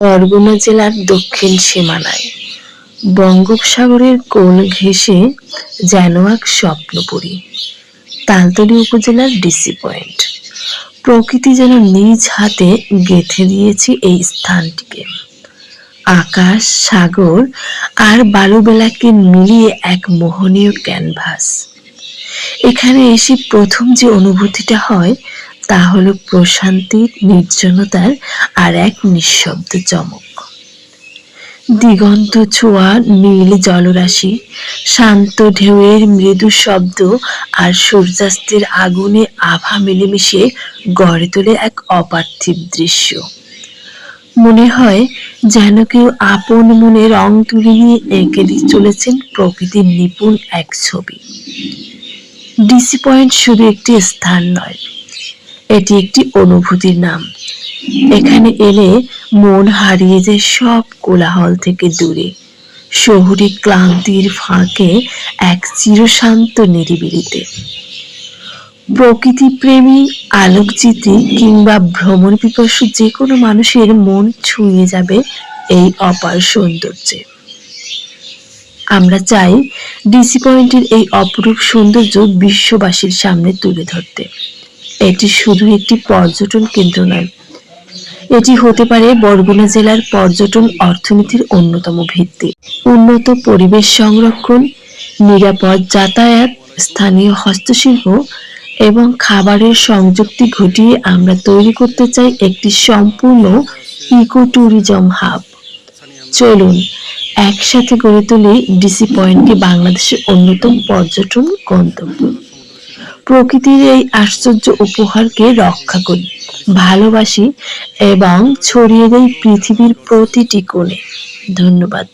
বরগুনা জেলার দক্ষিণ সীমানায়। বঙ্গোপসাগরের কোল ঘেঁষে যেন এক স্বপ্নপুরী। তালতলী উপজেলার ডিসি পয়েন্ট। প্রকৃতি যেন নিজ হাতে গেঁথে দিয়েছে এই স্থানটিকে। আকাশ, সাগর আর বালুবেলাকে মিলিয়ে এক মোহনীয় ক্যানভাস। এখানে এসে প্রথম যে অনুভূতিটা হয় তা হলো প্রশান্তির নির্জনতার আর এক নিঃশব্দ চমক। দিগন্ত ছোঁয়া নীল জলরাশি, শান্ত ঢেউয়ের মৃদু শব্দ আর সূর্যাস্তের আগুনে আভা মিলেমিশে গড়ে তোলে এক অপার্থিব দৃশ্য। মনে হয় যেন কেউ আপন মনে রং তুলি নিয়ে এঁকে দিয়ে চলেছেন প্রকৃতির নিপুণ এক ছবি। ডিসি পয়েন্ট শুধু একটি স্থান নয় এটি একটি অনুভূতির নাম। এখানে এলে মন হারিয়ে যায় সব কোলাহল থেকে দূরে। শহুরে ক্লান্তির ফাঁকে এক চিরশান্ত নিরিবিলিতে। প্রকৃতি প্রেমী আলোকচিত্রী কিংবা ভ্রমণ পিপাসু যে কোনো মানুষের মন ছুঁয়ে যাবে এই অপার সৌন্দর্যে। আমরা চাই ডিসি পয়েন্টের এই অপরূপ সৌন্দর্য বিশ্ববাসীর সামনে তুলে ধরতে। এটি শুধু একটি পর্যটন কেন্দ্র নয়। এটি হতে পারে বরগুনা জেলার পর্যটন অর্থনীতির অন্যতম ভিত্তি। উন্নত পরিবেশ সংরক্ষণ, নিরাপদ যাতায়াত, স্থানীয় হস্তশিল্প এবং খাবারের সংযুক্তি ঘটিয়ে আমরা তৈরি করতে চাই একটি সম্পূর্ণ ইকো ট্যুরিজম হাব। চলুন, একসাথে গড়ে তুলি ডিসি পয়েন্টকে বাংলাদেশের অন্যতম পর্যটন গন্তব্য। প্রকৃতির এই আশ্চর্য উপহারকে রক্ষা করি। ভালোবাসি এবং ছড়িয়ে দেই পৃথিবীর প্রতিটি কোণে। ধন্যবাদ।